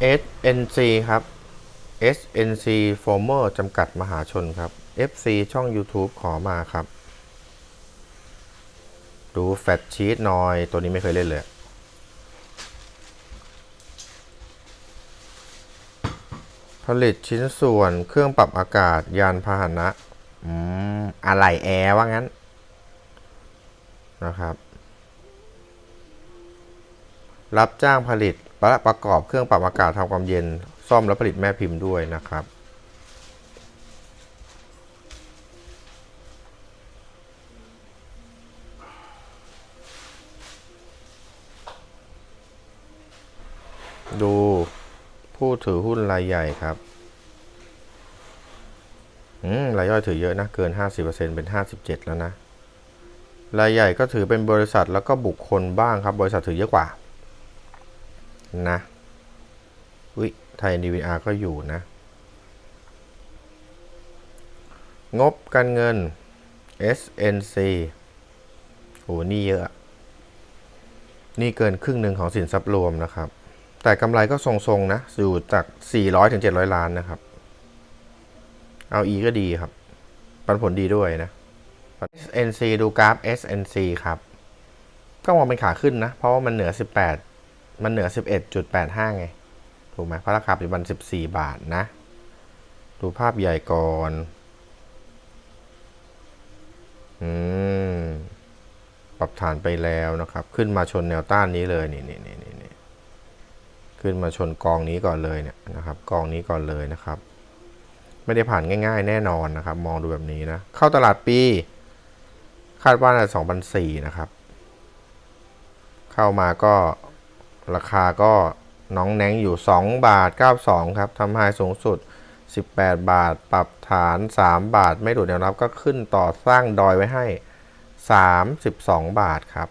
SNC ครับ SNC Former จำกัดมหาชนครับ FC ช่อง YouTube ขอมาครับ ดูแฟตชีตหน่อย ตัวนี้ไม่เคยเล่นเลย ผลิตชิ้นส่วนเครื่องปรับอากาศยานพาหนะอืมอะไหล่แอร์ว่างั้น นะครับ รับจ้างผลิต และประกอบเครื่องปรับอากาศทำความเย็น ซ่อมและผลิตแม่พิมพ์ด้วยนะครับ ดูผู้ถือหุ้นรายใหญ่ครับอืมรายย่อยถือเยอะนะ เกิน 50%เป็น 57 แล้วนะ รายใหญ่ก็ถือเป็นบริษัทแล้วก็บุคคลบ้างครับ บริษัทถือเยอะกว่า นะวิไทยดีวีอาร์ก็อยู่นะ งบการเงิน SNC โหนี่เยอะ นี่เกินครึ่งหนึ่งของสินทรัพย์รวมนะครับ แต่กำไรก็ทรงๆนะ อยู่จาก 400ถึง700 ล้านนะครับ เอา E ก็ดีครับ ปันผลดีด้วยนะ SNC ดูกราฟ SNC ครับ ก็มองเป็นขาขึ้นนะ เพราะว่ามันเหนือ 18 มันเหนือ 11.85 ไง ถูกไหมเพราะราคาปัจจุบัน 14 บาทนะ ดูภาพใหญ่ก่อน อืม ปรับฐานไปแล้วนะครับ ขึ้นมาชนแนวต้านนี้เลย นี่นี่นี่นี่ขึ้นมาชนกองนี้ก่อนเลยเนี่ยนะครับ กองนี้ก่อนเลยนะครับ ไม่ได้ผ่านง่าย ๆ แน่นอนนะครับ มองดูแบบนี้นะ เข้าตลาดปี คาดว่าน่าจะ2,004นะครับ เข้ามาก็ ราคาก็น้องแนงอยู่ 2 บาท 92 ครับทำไฮสูงสุด 18 บาท ปรับฐาน 3 บาท ไม่ดูดแนวรับก็ขึ้นต่อสร้างดอยไว้ให้ 32 บาทครับ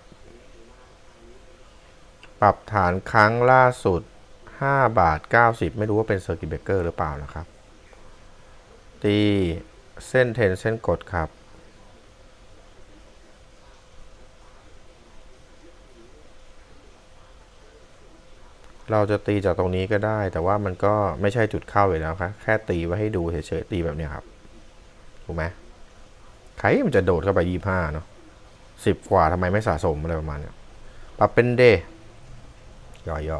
ปรับฐานครั้งล่าสุด 5 บาท 90 ไม่รู้ว่าเป็นเซอร์กิตเบเกอร์หรือเปล่านะครับ ตีเส้นเทนเส้นกดครับ เราจะตีจากตรงนี้ก็ได้ แต่ว่ามันก็ไม่ใช่จุดเข้าอยู่แล้วครับแค่ตีไว้ให้ดูเฉยๆตีแบบนี้ครับถูกไหมใครมันจะโดดเข้าไปยี่ห้าเนาะสิบกว่าทำไมไม่สะสมอะไรประมาณเนี้ยปรับเป็นเดย์ย่อ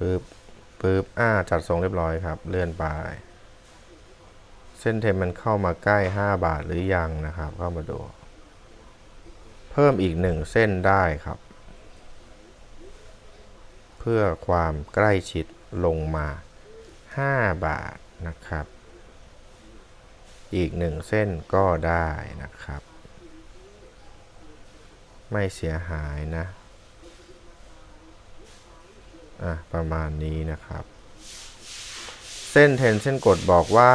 ปึ๊บปึ๊บอ่าจัดทรงเรียบร้อยครับ เลื่อนไป เส้นเทมมันเข้ามาใกล้ 5 บาทหรือยังนะครับ เข้ามาดู เพิ่มอีกหนึ่งเส้นได้ครับ เพื่อความใกล้ชิดลงมา 5 บาทนะครับ อีกหนึ่งเส้นก็ได้นะครับ ไม่เสียหายนะ อะประมาณนี้นะครับ เส้นเทนเส้นกดบอกว่า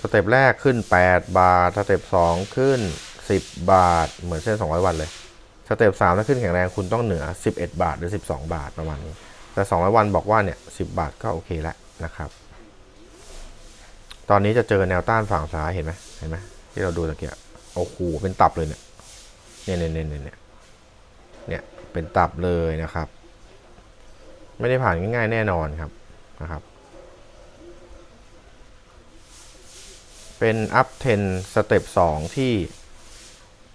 สเต็ปแรกขึ้น 8 บาท สเต็ป2ขึ้น 10 บาท เหมือนเส้น 200 วันเลย สเต็ป3ถ้าขึ้นแข็งแรงคุณต้องเหนือ 11 บาท หรือ 12 บาทประมาณนี้ แต่ 200 วันบอกว่าเนี่ย 10 บาทก็โอเคแล้วนะครับ ตอนนี้จะเจอแนวต้านฝั่งซ้ายเห็นไหมเห็นไหมที่เราดูตะเกียบโอ้โหเป็นตับเลยเนี่ย เนี่ยเนี่ยเนี่ยเนี่ยเนี่ยเป็นตับเลยนะครับ ไม่ได้ผ่านง่ายๆแน่นอนครับนะครับ เป็นอัพ10สเต็ป2ที่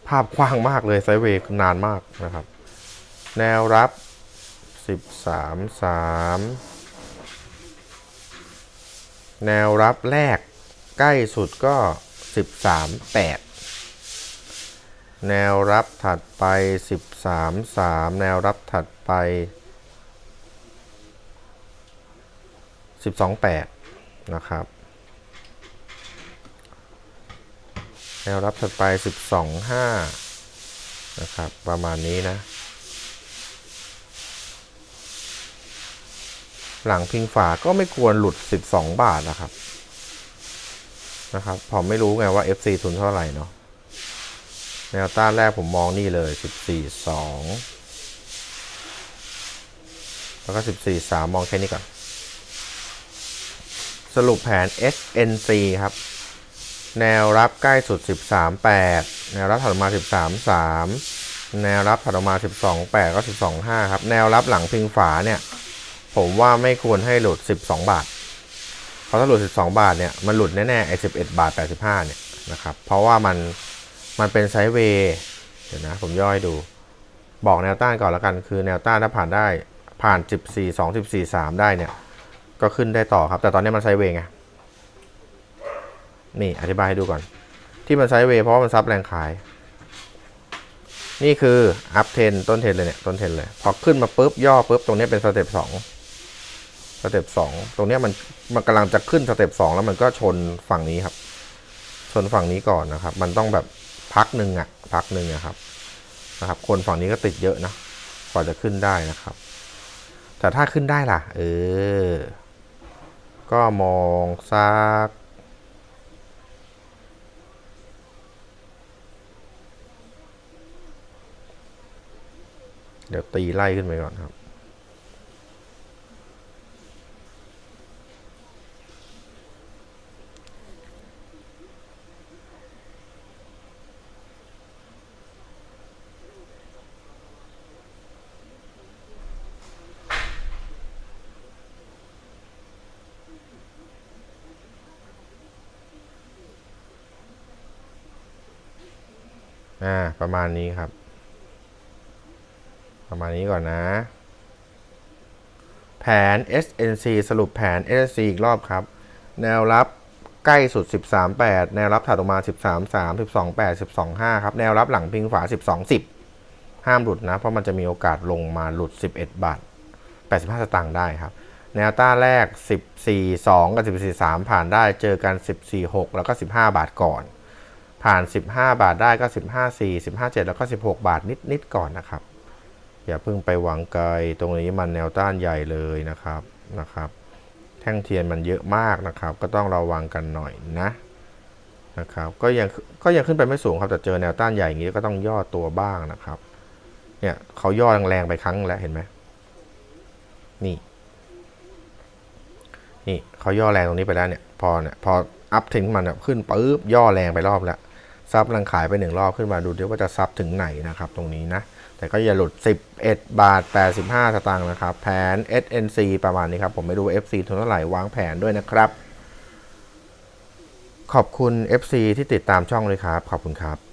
ภาพกว้างมากเลยไซเวย์นานมากนะครับ แนวรับ 13 3 แนวรับแรกใกล้สุดก็ 13 8 แนวรับถัดไป 13 3 แนวรับถัดไป 12 8 นะครับ แนวรับถัดไป 12 5 นะครับ ประมาณนี้นะ หลังพิงฝาก็ไม่ควรหลุด 12 บาทนะครับ นะครับ ผมไม่รู้ไงว่า FC ทุนเท่าไหร่เนาะ แนวต้านแรกผมมองนี่เลย 14 2แล้วก็ 14 3 มองแค่นี้ก่อน สรุปแผน SNC ครับ แนวรับใกล้สุด 13 8 แนวรับถัดมา 13 3 แนวรับถัดมา 12 8 ก็ 12 5 ครับ แนวรับหลังพิงฝาเนี่ย ผมว่าไม่ควรให้หลุด 12 บาท เพราะถ้าหลุด 12 บาทเนี่ย มันหลุดแน่ๆไอ้11 บาท 85 เนี่ยนะครับ เพราะว่ามันมันเป็นไซด์เวย์เดี๋ยวนะผมย่อยดู บอกแนวต้านก่อนแล้วกัน คือแนวต้านถ้าผ่านได้ผ่าน 14 2 14 3 ได้เนี่ย ก็ขึ้นได้ต่อครับ แต่ตอนนี้มันไซเวย์ไงนี่อธิบายให้ดูก่อน ที่มันไซเวเพราะมันซับแรงขาย นี่คืออัพเทนต้นเทนเลยเนี่ยต้นเทนเลย พอขึ้นมาปุ๊บย่อปุ๊บตรงนี้เป็นสเต็ปสองสเต็ปสองตรงนี้มันมันกำลังจะขึ้นสเต็ปสองแล้วมันก็ชนฝั่งนี้ครับ ชนฝั่งนี้ก่อนนะครับ มันต้องแบบพักหนึ่งอะพักหนึ่งอะครับนะครับ คนฝั่งนี้ก็ติดเยอะนะกว่าจะขึ้นได้นะครับ แต่ถ้าขึ้นได้ล่ะ เออ ก็มองซักเดี๋ยวตีไล่ขึ้นไปก่อนครับ อ่า ประมาณนี้ครับ ประมาณนี้ก่อนนะ แผน SNC สรุปแผน SNC อีกรอบครับ แนวรับใกล้สุด 13 8 แนวรับถัดออกมา 13 3 12 8 12 5 ครับ แนวรับหลังพิงฝา 12 10 ห้ามหลุดนะ เพราะมันจะมีโอกาสลงมาหลุด 11 บาท 85 สตางค์ได้ครับ แนวต้านแรก 14 2 กับ 14 3 ผ่านได้ เจอกัน 14 6 แล้วก็ 15 บาทก่อน ผ่าน 15 บาทได้ก็ 15 4 15 7 แล้วก็ 16 บาทนิดๆก่อนนะครับ อย่าเพิ่งไปหวังไกลตรงนี้มันแนวต้านใหญ่เลยนะครับนะครับ แท่งเทียนมันเยอะมากนะครับ ก็ต้องระวังกันหน่อยนะนะครับก็ยังก็ยังขึ้นไปไม่สูงครับแต่เจอแนวต้านใหญ่อย่างนี้ก็ต้องย่อตัวบ้างนะครับ เนี่ยเขาย่อแรงๆไปครั้งแล้วเห็นไหมนี่ นี่เขาย่อแรงตรงนี้ไปแล้วเนี่ย พอเนี่ยพออัพถึงมันเนี่ยขึ้นปุ๊บย่อแรงไปรอบแล้ว ซับรังขายไปหนึ่งรอบขึ้นมาดูดิว่าจะซับถึงไหนนะครับ ตรงนี้นะ แต่ก็อย่าหลุด 11 บาท 85 สตางค์นะครับ แผน SNC ประมาณนี้ครับ ผมไม่รู้ FC ทุนเท่าไหร่วางแผนด้วยนะครับ ขอบคุณ FC ที่ติดตามช่องเลยครับ ขอบคุณครับ